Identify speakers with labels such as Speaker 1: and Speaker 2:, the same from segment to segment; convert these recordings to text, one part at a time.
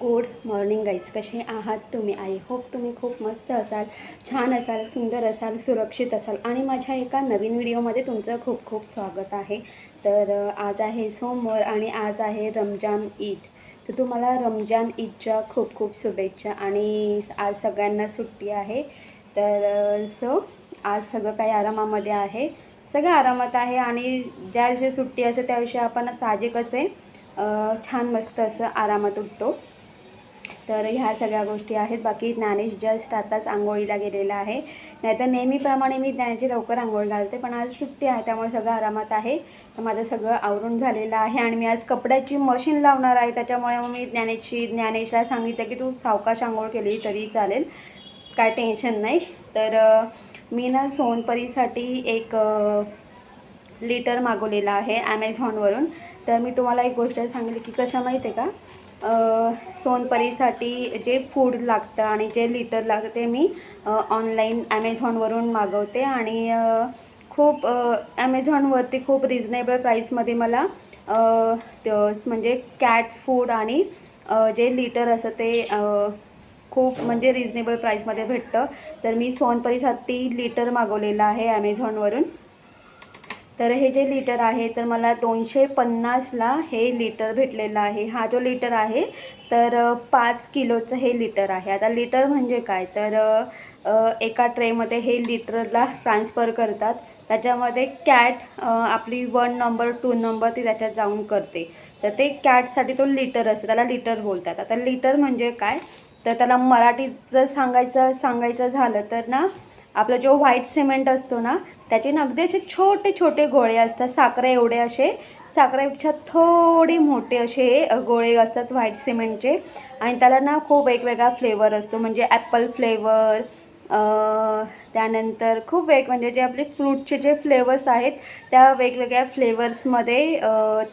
Speaker 1: Good morning guys कसे आहात तुम्ही? आई होप तुम्ही खूप मस्त असाल छान असाल सुंदर असाल सुरक्षित असाल आणि माझ्या एका नवीन व्हिडिओमध्ये तुमचं खूप खूप स्वागत आहे. तर आज आहे सोमवार आणि आज आहे रमजान ईद. तर तुम्हाला रमजान ईदच्या खूप खूप शुभेच्छा आणि आज सगळ्यांना सुट्टी आहे. तर सो आज सगळं काही आरामामध्ये आहे. सगळं आरामात आहे आणि ज्या दिवशी सुट्टी असते त्या दिवशी आपण साहजिकच आहे. छान मस्त असं आरामात उठतो. तर ह्या सगळ्या गोष्टी आहेत. बाकी ज्ञानेश जस्ट आताच आंघोळीला गेलेला आहे. नाहीतर नेहमीप्रमाणे मी ज्ञानेशची लवकर आंघोळ घालते पण आज सुट्टी आहे त्यामुळे सगळं आरामात आहे. तर माझं सगळं आवरून झालेलं आहे आणि मी आज कपड्याची मशीन लावणार आहे. त्याच्यामुळे मग मी ज्ञानेशची ज्ञानेशला सांगितलं की तू सावकाश आंघोळ केली तरी चालेल. काय टेन्शन नाही. तर मी ना सोनपरीसाठी एक लिटर मागवलेला आहे ॲमेझॉनवरून तर मी तुम्हाला एक गोष्ट सांगली की कसं माहिती आहे का? सोनपरीसाठी जे फूड लागतं आणि जे लिटर लागतं ते मी ऑनलाईन ॲमेझॉनवरून मागवते आणि खूप ॲमेझॉनवरती खूप रिजनेबल प्राईसमध्ये मला म्हणजे कॅट फूड आणि जे लिटर असं ते खूप म्हणजे रिजनेबल प्राईसमध्ये भेटतं. तर मी सोनपरीसाठी लिटर मागवलेलं आहे ॲमेझॉनवरून तर हे जे लिटर आहे तर मला दोनशे पन्नासला हे लिटर भेटलेलं आहे. हा जो लिटर आहे तर पाच किलोचं हे लिटर आहे. आता लिटर म्हणजे काय? तर एका ट्रेमध्ये हे लिटरला ट्रान्सफर करतात. त्याच्यामध्ये कॅट आपली वन नंबर टू नंबर ती त्याच्यात जाऊन करते. तर ते कॅटसाठी तो लिटर असते. त्याला लिटर बोलतात. आता लिटर म्हणजे काय? तर त्याला मराठीत जर सांगायचं सांगायचं झालं तर ना आपला जो व्हाईट सिमेंट असतो ना त्याचे ना अगदी असे छोटे छोटे गोळे असतात. साखरे एवढे असे. साखरेपेक्षा थोडे मोठे असे गोळे असतात व्हाईट सिमेंटचे आणि त्याला ना खूप वेगवेगळा फ्लेवर असतो. म्हणजे ॲपल फ्लेवर त्यानंतर खूप वेग म्हणजे जे आपले फ्रूटचे जे फ्लेवर्स आहेत त्या वेगवेगळ्या फ्लेवर्समध्ये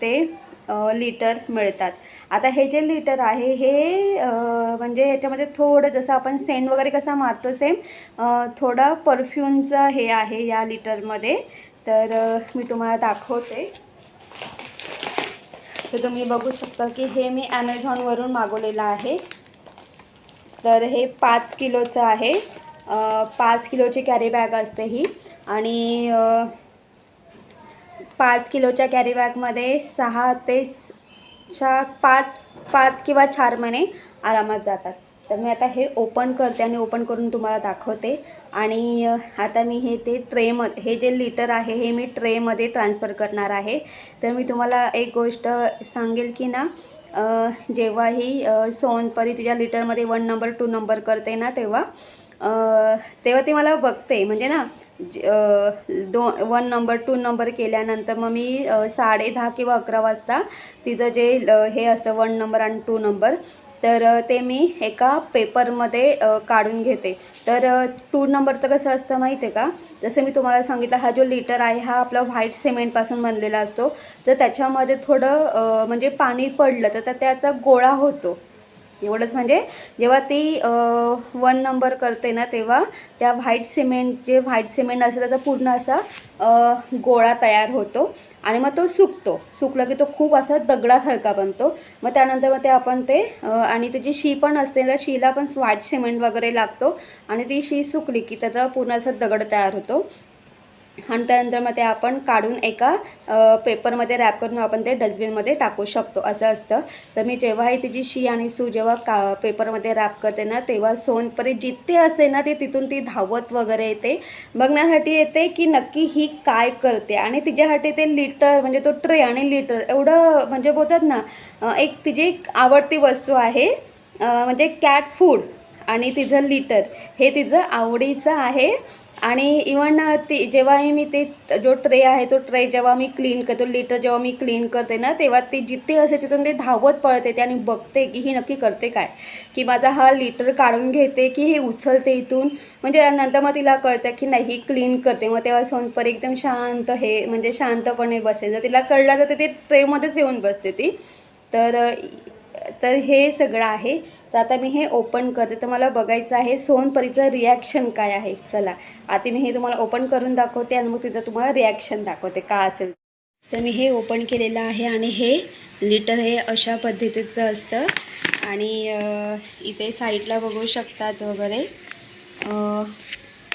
Speaker 1: ते लिटर मिळतात. आता हे जे लिटर आहे हे म्हणजे ह्याच्यामध्ये थोडं जसं आपण सेंट वगैरे कसा मारतो सेम थोडा परफ्यूमचं हे आहे या लिटरमध्ये तर मी तुम्हाला दाखवते. तर तुम्ही बघू शकता की हे मी ॲमेझॉनवरून मागवलेलं आहे. तर हे पाच किलोचं आहे. पाच किलोची कॅरी बॅग असते ही. आणि पाच किलोच्या कॅरीबॅगमध्ये सहा ते चार पाच पाच किंवा चार महिने आरामात जातात. तर मी आता हे ओपन करते आणि ओपन करून तुम्हाला दाखवते. आणि आता मी हे ते ट्रेम हे जे लिटर आहे हे मी ट्रेमध्ये ट्रान्सफर करणार आहे. तर मी तुम्हाला एक गोष्ट सांगेल की ना जेव्हाही सोनपरी तिच्या लिटरमध्ये वन नंबर टू नंबर करते ना तेव्हा तेव्हा ती मला बघते. म्हणजे ना दो दोन वन नंबर टू नंबर केल्यानंतर मग मी साडे दहा किंवा अकरा वाजता तिचं जे हे असतं वन नंबर आणि टू नंबर तर ते मी एका पेपरमध्ये काढून घेते. तर टू नंबरचं कसं असतं माहिती आहे का? जसं मी तुम्हाला सांगितलं हा जो लिटर आहे हा आपला व्हाईट सिमेंटपासून बनलेला असतो. तर त्याच्यामध्ये थोडं म्हणजे पाणी पडलं तर त्याचा गोळा होतो. एवढंच म्हणजे जेव्हा ती वन नंबर करते ना तेव्हा त्या व्हाईट सिमेंट जे व्हाईट सिमेंट असतं त्याचा पूर्ण असा गोळा तयार होतो आणि मग तो सुकतो. सुकला की तो खूप असा दगडासारखा बनतो. मग त्यानंतर मग ते आपण ते आणि त्याची शी पण असते त्या शीला पण व्हाईट सिमेंट वगैरे लागतो आणि ती शी सुकली की त्याचा पूर्ण असा दगड तयार होतो. आणि त्यानंतर मग ते आपण काढून एका पेपरमध्ये रॅप करून आपण ते डस्टबिनमध्ये टाकू शकतो. असं असतं. तर मी जेव्हाही तिची शी आणि सू जेव्हा का पेपरमध्ये रॅप करते ना तेव्हा सोनपरी जिथे असे ना ते तिथून ती धावत वगैरे येते. बघण्यासाठी येते की नक्की ही काय करते. आणि तिच्यासाठी ते लिटर म्हणजे तो ट्रे आणि लिटर एवढं म्हणजे बोलतात ना एक तिची एक आवडती वस्तू आहे. म्हणजे कॅट फूड आणि तिचं लिटर हे तिचं आवडीचं आहे. आणि इवन ती जेव्हाही मी ते जो ट्रे आहे तो ट्रे जेव्हा मी क्लीन करतो लिटर जेव्हा मी क्लीन करते ना तेव्हा ती जिथे असे तिथून ते धावत पळत येते आणि बघते की ही नक्की करते काय. की माझा हा लिटर काढून घेते की हे उचलते इथून. म्हणजे नंतर मग तिला कळतं की नाही ही क्लीन करते. मग तेव्हा सोनपर एकदम शांत हे म्हणजे शांतपणे बसेल. जर तिला कळलं तर ते ट्रेमध्येच येऊन बसते ती. तर तर हे सगळं आहे. तर आता मी हे ओपन करते. तर मला बघायचं आहे सोनपरीचं रिॲक्शन काय आहे? चला. आता मी हे तुम्हाला ओपन करून दाखवते आणि मग तिचं तुम्हाला रिॲक्शन दाखवते. का असेल? तर मी हे ओपन केलेलं आहे आणि हे लिटर हे अशा पद्धतीचं असतं. आणि इथे साईडला बघू शकतात वगैरे.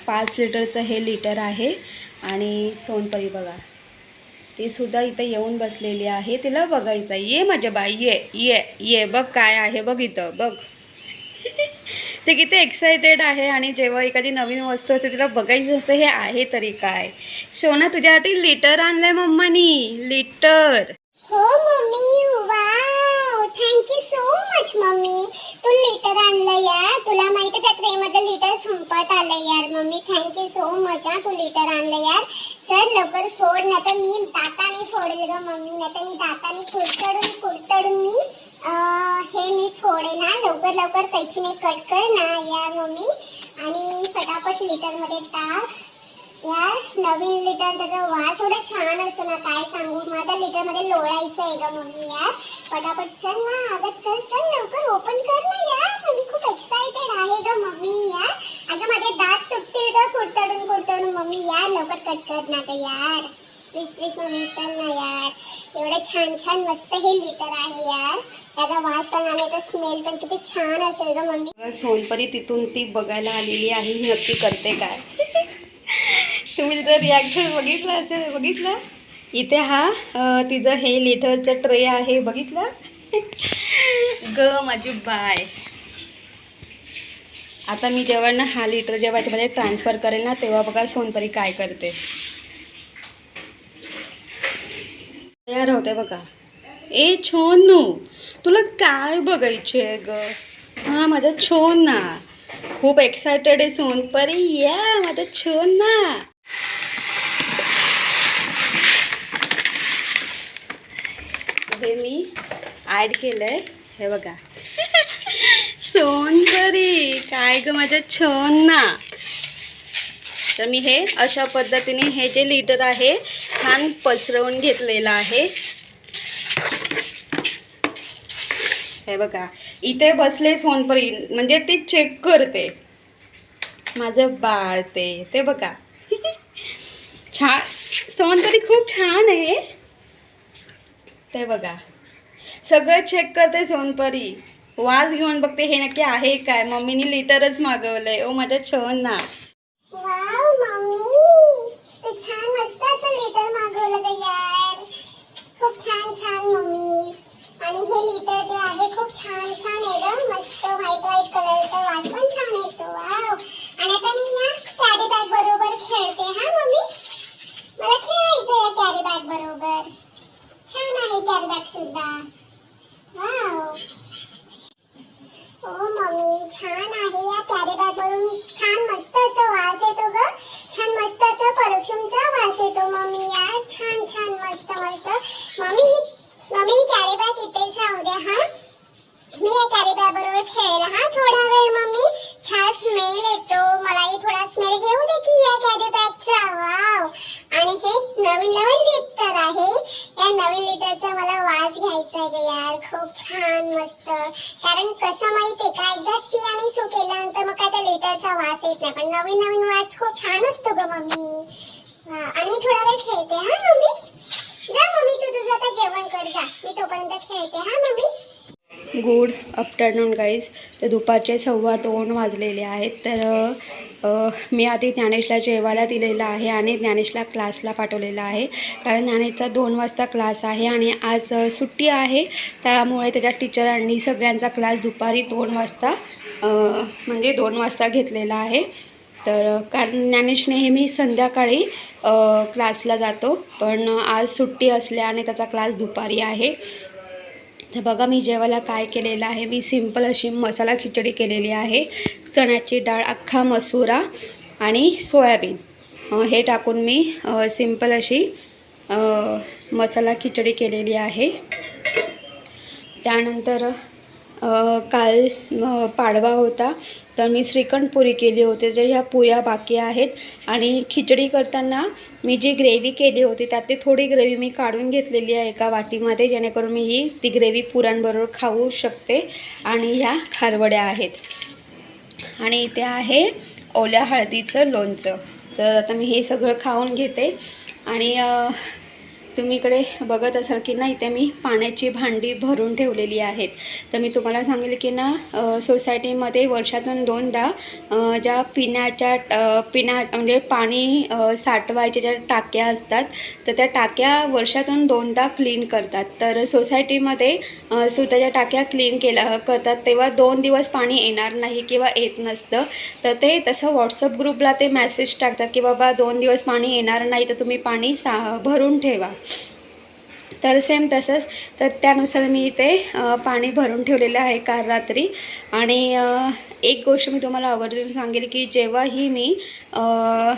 Speaker 1: पाच लिटरचं हे लिटर आहे. आणि सोनपरी बघा. ती सुद्धा इथं येऊन बसलेली आहे. तिला बघायचं आहे. ये माझ्या बाई ये ये ये बघ काय आहे बघ इथं बघ. ते किती एक्सायटेड आहे आणि जेव्हा एखादी नवीन वस्तू असते तिला बघायचं असतं हे आहे तरी काय? सोना तुझ्यासाठी लिटर आणलंय मम्मानी. लिटर
Speaker 2: हो mummy thank you so much mummy Tu litter आणलं यार. तुला माहिती त्या ट्रेमध्ये लिटर संपत आलं यार मम्मी थँक्यू सो मच हा. तू लिटर आणलं यार. सर लवकर फोड नाही तर मी दाताने फोडेल ग मम्मी नाही तर मी दाताने कुडतडून कुडतडून मी हे मी फोडेन हा. लवकर लवकर पैचीने कट कर ना यार मम्मी आणि फटाफट लिटरमध्ये टाक. यार नवीन लिटर त्याचा वास एवढा छान असतो ना काय सांगू? माझ्या लिटरमध्ये लोळायचं आहे ग मम्मी यार. पटापट चल ना अगं चल चल लवकर ओपन कर ना यार. मी खूप एक्साइटेड आहे ग मम्मी यार. अगं माझे दात तुटतील ग कुडतडून कुडतडून. मम्मी यार लवकर कट कर ना ग यार. प्लीज प्लीज मम्मी चल ना यार. एवढं छान छान मस्त हे लिटर आहे यार. त्याचा वास पण आणि त्याचा स्मेल पण किती छान असेल ग मम्मी.
Speaker 1: सोनपरी तिथून ती बघायला आलेली आहे नक्की करते काय. तुम्ही तिचं रिॲक्शन बघितलं असेल बघितलं. इथे हा तिचं हे लिटरचं ट्रे आहे बघितलं? ग माझी बाय आता मी जेव्हा ना हा लिटर जेव्हा याच्यामध्ये ट्रान्सफर करेल ना तेव्हा बघा सोनपरी काय करते. तयार होते बघा. ए छोनू तुला काय बघायचे आहे ग? हां माझा छोन ना खूप एक्सायटेड आहे सोनपरी. या माझा छोन ना हे मी ॲड केलंय. हे बघा. सोनपरी काय ग माझ्या छोन ना तर मी हे अशा पद्धतीने हे जे लिटर आहे छान पसरवून घेतलेलं आहे. हे बघा. इथे बसले सोनपरी. म्हणजे ती चेक करते. माझं बाळ ते. ते बघा. छान. सोनपरी खूप छान आहे. ते बघा. सगळं चेक करते सोनपरी. वास घेऊन बघते हे नक्की आहे काय? मम्मीनी लिटरच मागवलंय. ओ माझ्या छन ना.
Speaker 2: मम्मी. तू छान मस्त असं लिटर मागवलं ग खूप छान छान मम्मी. आणि हे लिटर जे आहे खूप छान छान आहे मस्त व्हाईट व्हाईट कलरचा वास पण छान येतो. वाव. आणि आता मी या कॅरी बॅग बरोबर खेळते हा मम्मी? मला खेळायचं या कॅरी बॅग बरोबर. छान आहे कॅरी बॅग सुद्धा ओ मम्मी oh, छान आहे या कॅरी बॅग वरून. छान मस्त असं वास येतो ग. छान मस्त असं परफ्यूमचा वास येतो मम्मी यार. छान छान मस्त मस्त. मम्मी ही मम्मी ही कॅरी बॅग इथेच राहू दे हा. मी या कॅरी बॅग बरोबर खेळेल हा थोडा वेळ मम्मी छान स्मेल येतो मलाही थोडा स्मेल घेऊ दे की या कॅरी बॅगचा वाव आणि हे नवीन नवीन लिटर आहे या नवीन लिटरचा मला वास घ्यायचा आहे ग यार खूप छान मस्त कारण कसं माहितीये का एकदा सी आणि सू केल्यानंतर मग काय त्या लेटरचा वास येत नाही. पण नवीन नवीन वास खूप छान असतो ग मम्मी. आणि मी थोडा वेळ खेळते हा मम्मी? जा मम्मी तू तुझं आता जेवण कर जा. मी तोपर्यंत खेळते हा मम्मी?
Speaker 1: गुड आफ्टरनून गाईज तर दुपारचे सव्वा दोन वाजलेले आहेत. तर मी आधी ज्ञानेशला जेवायला दिलेलं आहे आणि ज्ञानेशला क्लासला पाठवलेलं आहे. कारण ज्ञानेशचा दोन वाजता क्लास आहे आणि आज सुट्टी आहे. त्यामुळे त्याच्या टीचरांनी सगळ्यांचा क्लास दुपारी दोन वाजता म्हणजे दोन वाजता घेतलेला आहे. तर कारण ज्ञानेश नेहमी संध्याकाळी क्लासला जातो. पण आज सुट्टी असल्याने त्याचा क्लास दुपारी आहे. तर बघा मी जेवायला काय केलेलं आहे? मी सिंपल अशी मसाला खिचडी केलेली आहे. चण्याची डाळ अख्खा मसुरा आणि सोयाबीन. हे टाकून मी सिंपल अशी मसाला खिचडी केलेली आहे. त्यानंतर काल पाडवा होता. तर मी श्रीखंड पुरी केली होती. तर ह्या पुऱ्या बाकी आहेत. आणि खिचडी करताना मी जी ग्रेव्ही केली होती त्यातली थोडी ग्रेव्ही मी काढून घेतलेली आहे एका वाटीमध्ये जेणेकरून मी ही ती ग्रेव्ही पुरांबरोबर खाऊ शकते आणि ह्या खारवड्या आहेत. आणि इथे आहे ओल्या हळदीचं लोणचं. तर आता मी हे सगळं खाऊन घेते. आणि तुम्ही इकडे बघत असाल की ना इथे मी पाण्याची भांडी भरून ठेवलेली आहेत. तर मी तुम्हाला सांगेल की ना सोसायटीमध्ये वर्षातून दोनदा ज्या पिण्याच्या पिण्या म्हणजे पाणी साठवायच्या ज्या टाक्या असतात तर त्या टाक्या वर्षातून दोनदा क्लीन करतात. तर सोसायटीमध्ये सुद्धा ज्या टाक्या क्लीन केल्या करतात तेव्हा दोन दिवस पाणी येणार नाही किंवा येत नसतं. तर ते तसं व्हॉट्सअप ग्रुपला ते मेसेज टाकतात की बाबा दोन दिवस पाणी येणार नाही तर तुम्ही पाणी सा भरून ठेवा. तर सेम तसंच. तर त्यानुसार मी इथे पाणी भरून ठेवलेलं आहे काल रात्री. आणि एक गोष्ट मी तुम्हाला आवर्जून सांगेल की जेव्हाही मी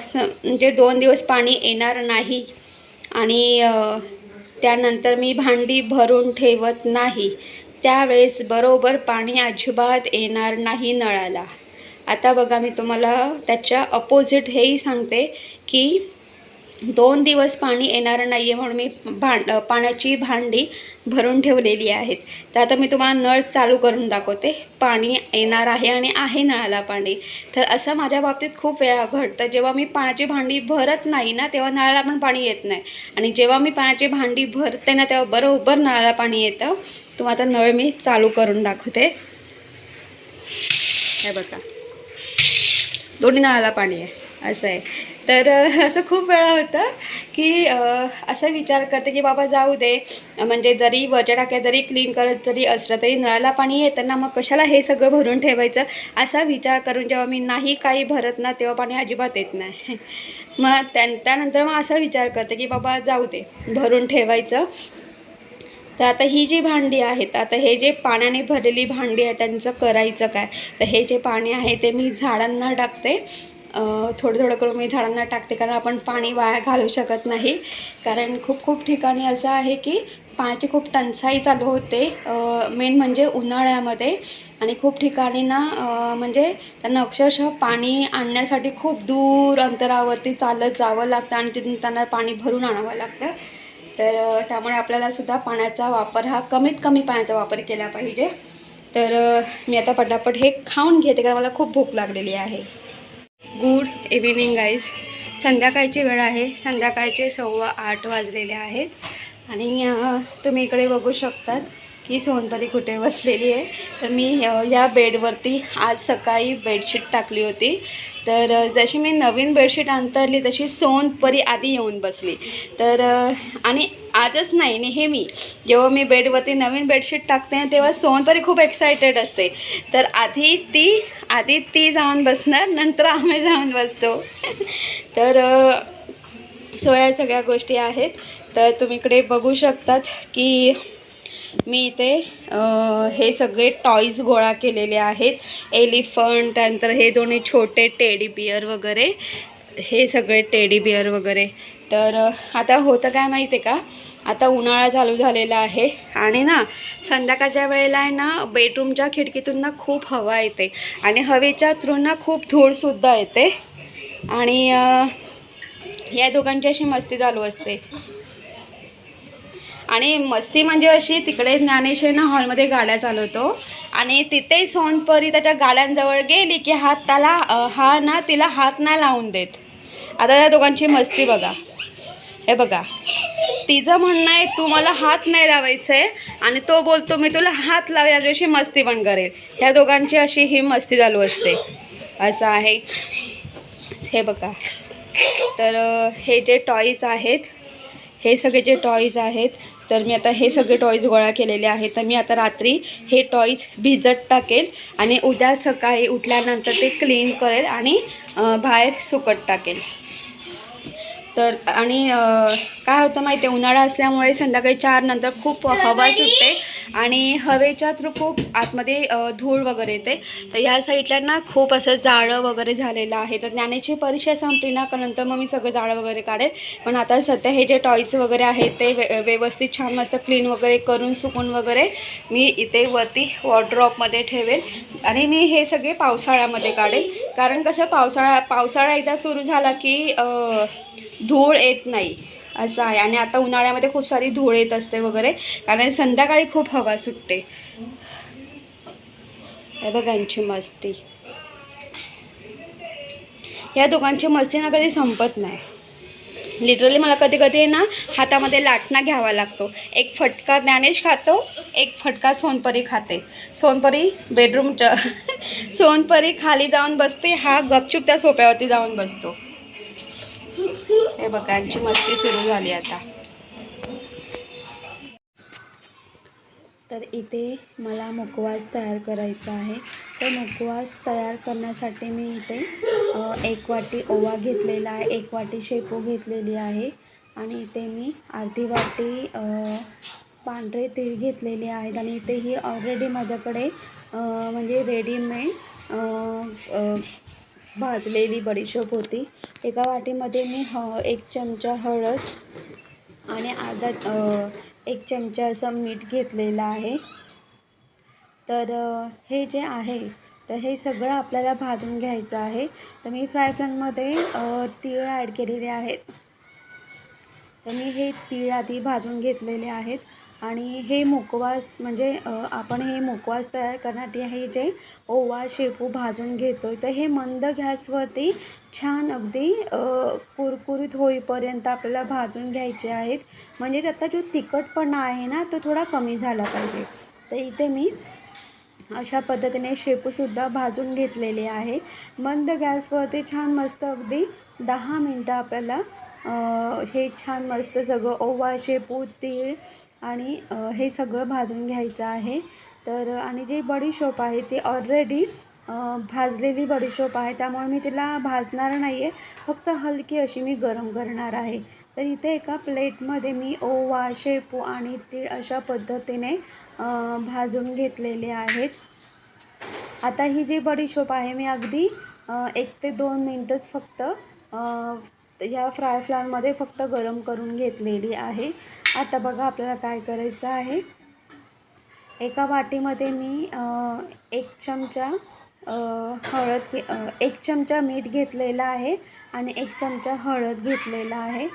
Speaker 1: स म्हणजे दोन दिवस पाणी येणार नाही आणि त्यानंतर मी भांडी भरून ठेवत नाही त्यावेळेस बरोबर पाणी अजिबात येणार नाही नळाला. आता बघा मी तुम्हाला त्याच्या अपोजिट हेही सांगते की दोन दिवस पाणी येणार नाही आहे म्हणून मी भांड पाण्याची भांडी भरून ठेवलेली आहेत. तर आता मी तुम्हाला नळ चालू करून दाखवते. पाणी येणार आहे आणि आहे नळाला पाणी. तर असं माझ्या बाबतीत खूप वेळा घडतं. जेव्हा मी पाण्याची भांडी भरत नाही ना तेव्हा नळाला पण पाणी येत नाही. आणि जेव्हा मी पाण्याची भांडी भरते ना तेव्हा बरोबर नळाला पाणी येतं. तुम्हाला आता नळ मी चालू करून दाखवते. हे बघा. दोन्ही नळाला पाणी आहे. असं आहे. तर असं खूप वेळा होतं की असं विचार करते की बाबा जाऊ दे. म्हणजे जरी वरच्या टाक्या जरी क्लीन करत जरी असलं तरी नळाला पाणी येताना मग कशाला हे सगळं भरून ठेवायचं? असा विचार करून जेव्हा मी नाही काही भरत ना तेव्हा पाणी अजिबात येत नाही. मग त्या त्यानंतर मग असा विचार करते की बाबा जाऊ दे भरून ठेवायचं. तर आता ही जी भांडी आहेत आता हे जे पाण्याने भरलेली भांडी आहे त्यांचं करायचं काय? तर हे जे पाणी आहे ते मी झाडांना टाकते. थोडं थोडं करून मी झाडांना टाकते कारण आपण पाणी वाया घालू शकत नाही. कारण खूप खूप ठिकाणी असं आहे की पाण्याची खूप टंचाई चालू होते. मेन म्हणजे उन्हाळ्यामध्ये. आणि खूप ठिकाणी ना म्हणजे त्यांना अक्षरशः पाणी आणण्यासाठी खूप दूर अंतरावरती चालत जावं लागतं आणि तिथून त्यांना पाणी भरून आणावं लागतं. तर त्यामुळे आपल्यालासुद्धा पाण्याचा वापर हा कमीत कमी पाण्याचा वापर केला पाहिजे. तर मी आता पटापट हे खाऊन घेते कारण मला खूप भूक लागलेली आहे. Good evening guys. संध्याकाळची वेळ आहे. संध्याकाळचे सव्वा आठ वाजलेले आहेत. आणि तुम्ही इकडे बघू शकतात. की सोनपरी कुठे बसलेली आहे. तर मी या बेडवरती आज सकाळी बेडशीट टाकली होती. तर जशी मी नवीन बेडशीट अंतरली तशी सोनपरी आधी येऊन बसली. तर आणि आजच नाही नेहमी. जेव्हा मी बेडवरती नवीन बेडशीट टाकते तेव्हा सोनपरी खूप एक्सायटेड असते. तर आधी ती आधी ती जाऊन बसणार नंतर आम्ही जाऊन बसतो. तर सो या सगळ्या गोष्टी आहेत. तर तुम्ही इकडे बघू शकतात की मी इथे हे सगळे टॉईज गोळा केलेले आहेत. एलिफंट त्यानंतर हे दोन्ही छोटे टेडी बिअर वगैरे हे सगळे टेडी बिअर वगैरे. तर आता होतं काय माहिती आहे का? आता उन्हाळा चालू झालेला आहे आणि ना संध्याकाळच्या वेळेला आहे ना बेडरूमच्या खिडकीतून ना खूप हवा येते आणि हवेच्या थ्रू ना खूप धूळसुद्धा येते. आणि या दोघांची अशी मस्ती चालू असते. आणि मस्ती म्हणजे अशी तिकडे ज्ञानेश्वर ना हॉलमध्ये गाड्या चालवतो. आणि तिथेही सोनपरी त्याच्या गाड्यांजवळ गेली की हात त्याला हा ना तिला हात नाही लावून देत. आता त्या दोघांची मस्ती बघा. हे बघा. तिचं म्हणणं आहे तू मला हात नाही लावायचं आहे आणि तो बोलतो मी तुला हात लाव दिवशी मस्ती पण करेल. ह्या दोघांची अशी ही मस्ती चालू असते. असं आहे. हे बघा. तर हे जे टॉईज आहेत हे सगळे जे टॉईज आहेत तर मी आता हे सगळे टॉईज गोळा केलेले आहेत. तर मी आता रात्री हे टॉईज भिजत टाकेल आणि उद्या सकाळी उठल्यानंतर ते क्लीन करेल आणि बाहेर सुकट टाकेल. तर आणि काय होतं माहिती आहे उन्हाळा असल्यामुळे संध्याकाळी चार नंतर खूप हवा सुटते आणि हवेच्या थ्रू खूप आतमध्ये धूळ वगैरे येते. तर ह्या साईडला ना खूप असं जाळं वगैरे झालेलं आहे. तर ज्ञानाची परीक्षा संपली ना का नंतर मग मी सगळं जाळं वगैरे काढेल पण आता सध्या हे जे टॉईज वगैरे आहेत ते व्य व्यवस्थित छान मस्त क्लीन वगैरे करून सुकून वगैरे मी इथे वरती वॉर्ड्रॉपमध्ये ठेवेल आणि मी हे सगळे पावसाळ्यामध्ये काढेल कारण कसं पावसाळा पावसाळा एकदा सुरू झाला की धूळ येत नाही. असं आहे. आणि आता उन्हाळ्यामध्ये खूप सारी धूळ येत असते वगैरे. कारण संध्याकाळी खूप हवा सुटते. हे बघांची मस्ती. या दोघांची मस्ती ना कधी संपत नाही. लिटरली मला कधी कधी ना हातामध्ये लाटणा घ्यावा लागतो. एक फटका ज्ञानेश खातो एक फटका सोनपरी खाते. सोनपरी बेडरूमच्या सोनपरी खाली जाऊन बसते हा गपचूप त्या सोप्यावरती जाऊन बसतो. हे बघा यांची मस्ती सुरू झाली आता. तर इथे मला मुखवास तयार करायचा आहे. तर मुखवास तयार करण्यासाठी मी इथे एक वाटी ओवा घेतलेला आहे एक वाटी शेपू घेतलेली आहे. आणि इथे मी अर्धी वाटी पांढरे तीळ घेतलेले आहेत. आणि इथे ही ऑलरेडी माझ्याकडे म्हणजे रेडीमेड भाजलेली बडीशोप होती. एका वाटीमध्ये मी ह एक चमचा हळद आणि अर्धा एक चमचा असं मीठ घेतलेलं आहे. तर हे जे आहे तर हे सगळं आपल्याला भाजून घ्यायचं आहे. तर मी फ्राय पॅनमध्ये तीळ ॲड केलेले आहेत. तर मी हे तीळ आधी भाजून घेतलेले आहेत. आणि हे मुखवास म्हणजे आपण हे मुखवास तयार करण्यासाठी हे जे ओवा शेपू भाजून घेतो तर हे मंद गॅसवरती छान अगदी कुरकुरीत होईपर्यंत आपल्याला भाजून घ्यायचे आहेत. म्हणजे त्याचा जो तिखटपणा आहे ना तो थोडा कमी झाला पाहिजे. तर इथे मी अशा पद्धतीने शेपूसुद्धा भाजून घेतलेले आहे. मंद गॅसवरती छान मस्त अगदी दहा मिनटं आपल्याला हे छान मस्त सगळं ओवा शेपू तीळ आणि हे सगळं भाजून घ्यायचं आहे. तर आणि जे बडीशोप आहे ती ऑलरेडी भाजलेली बडीशोप आहे. त्यामुळे मी तिला भाजणार नाही आहे फक्त हलकी अशी मी गरम करणार आहे. तर इथे एका प्लेटमध्ये मी ओवा शेपू आणि तीळ अशा पद्धतीने भाजून घेतलेले आहेत. आता ही जी बडीशोप आहे मी अगदी एक ते दोन मिनटंच फक्त या फ्राय फ्लॅनमध्ये फक्त गरम करून घेतलेली आहे. आता बघा आपल्याला काय करायचं आहे. एका वाटीमध्ये मी एक चमचा हळद घे एक चमचा मीठ घेतलेला आहे आणि एक चमचा हळद घेतलेला आहे.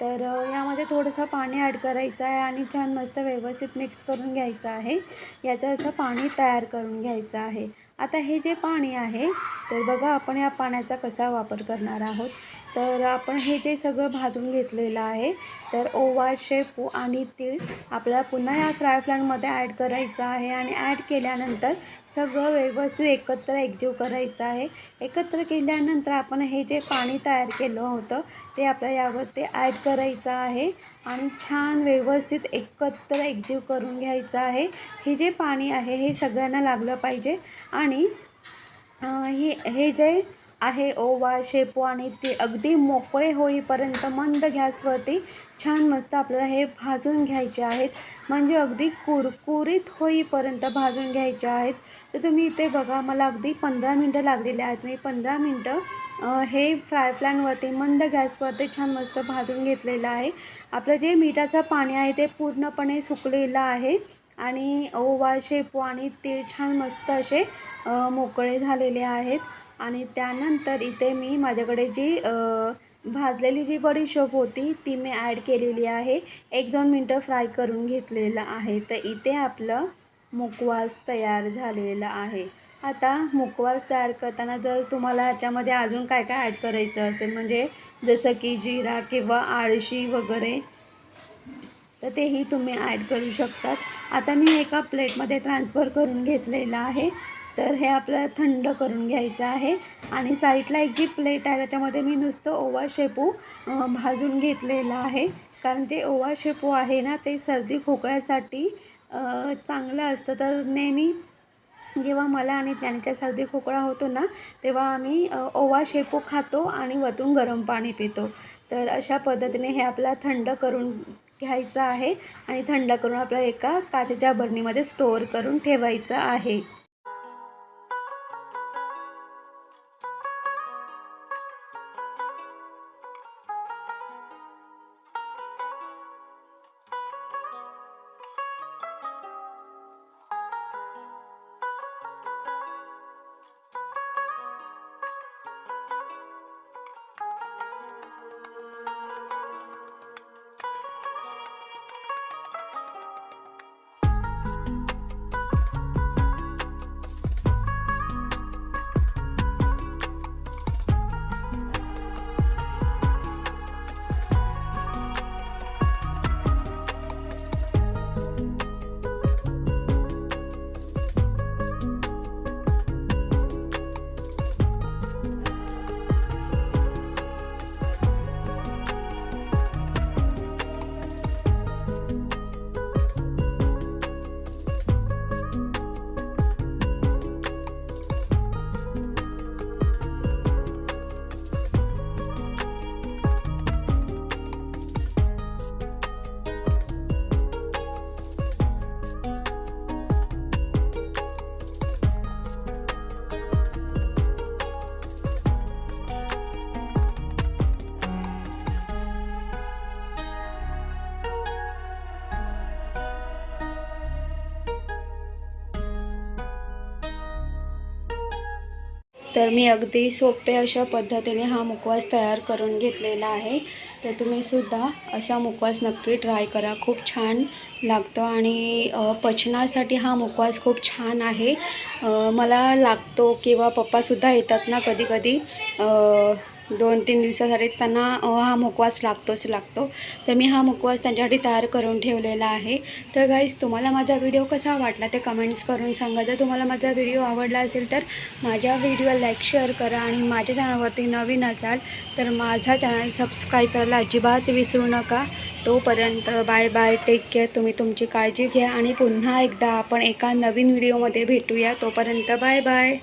Speaker 1: तर यामध्ये थोडंसं पाणी ॲड करायचं आहे आणि छान मस्त व्यवस्थित मिक्स करून घ्यायचं आहे. याचं असं पाणी तयार करून घ्यायचं आहे. आता हे जे पाणी आहे तर बघा आपण या पाण्याचा कसा वापर करणार आहोत. तर आपण हे जे सगळं भाजून घेतलेलं आहे तर ओवा शेपू आणि तीळ आपल्याला पुन्हा या फ्राय फ्लॅनमध्ये ॲड करायचं आहे आणि ॲड केल्यानंतर सगळं व्यवस्थित एकत्र एकजीव करायचं आहे. एकत्र केल्यानंतर आपण हे जे पाणी तयार केलं होतं ते आपल्या यावरती ॲड करायचं आहे. आणि छान व्यवस्थित एकत्र एकजीव करून घ्यायचं आहे. हे जे पाणी आहे हे सगळ्यांना लागलं पाहिजे. आणि हे हे जे आहे. ओवा शेपू आणि ते अगदी मोकळे होईपर्यंत मंद गॅसवरती छान मस्त आपल्याला हे भाजून घ्यायचे आहेत. म्हणजे अगदी कुरकुरीत होईपर्यंत भाजून घ्यायचे आहेत. तर तुम्ही इथे बघा मला अगदी पंधरा मिनटं लागलेली आहेत. मी पंधरा मिनटं हे फ्राय पॅनवरती मंद गॅसवरती छान मस्त भाजून घेतलेलं आहे. आपलं जे मिठाचं पाणी आहे ते पूर्णपणे सुकलेलं आहे. आणि ओवा शेपू आणि ते छान मस्त असे मोकळे झालेले आहेत. आणि त्यानंतर इथे मी माझ्याकडे जी भाजलेली जी बडीशोप होती ती मी ॲड केलेली आहे. एक दोन मिनटं फ्राय करून घेतलेलं आहे. तर इथे आपलं मुखवास तयार झालेला आहे. आता मुखवास तयार करताना जर तुम्हाला ह्याच्यामध्ये अजून काय काय ॲड करायचं असेल म्हणजे जसं की जिरा किंवा आळशी वगैरे तर तेही तुम्ही ॲड करू शकतात. आता मी एका प्लेटमध्ये ट्रान्सफर करून घेतलेलं आहे. तर हे आपल्याला थंड करून घ्यायचं आहे. आणि साईडला एक जी प्लेट आहे त्याच्यामध्ये मी नुसतं ओवा शेपू भाजून घेतलेलं आहे. कारण ते ओवा शेपू आहे ना ते सर्दी खोकळ्यासाठी चांगलं असतं. तर नेहमी जेव्हा मला आणि त्यांच्या सर्दी खोकळा होतो ना तेव्हा आम्ही ओवा शेपू खातो आणि वतून गरम पाणी पितो. तर अशा पद्धतीने हे आपला थंड करून घ्यायचं आहे आणि थंड करून आपल्याला एका काचेच्या बरणीमध्ये स्टोअर करून ठेवायचं आहे. तर मी अगदी सोपे अशा पद्धतीने हा मुखवास तयार करून घेतलेला आहे. तर तुम्हीसुद्धा असा मुखवास नक्की ट्राय करा. खूप छान लागतो आणि पचनासाठी हा मुखवास खूप छान आहे. मला लागतो किंवा पप्पासुद्धा येतात ना कधीकधी दोन तीन दिवसासाठी त्यांना हा मुखवास लागतोच लागतो. तर मी हा मुखवास त्यांच्यासाठी तयार करून ठेवलेला आहे. तर गाईज तुम्हाला माझा व्हिडिओ कसा वाटला ते कमेंट्स करून सांगा. जर तुम्हाला माझा व्हिडिओ आवडला असेल तर माझ्या व्हिडिओला लाईक शेअर करा आणि माझ्या चॅनलवरती नवीन असाल तर माझा चॅनल सबस्क्राईब करायला अजिबात विसरू नका. तोपर्यंत बाय बाय टेक केअर तुम्ही तुमची काळजी घ्या आणि पुन्हा एकदा आपण एका नवीन व्हिडिओमध्ये भेटूया. तोपर्यंत बाय बाय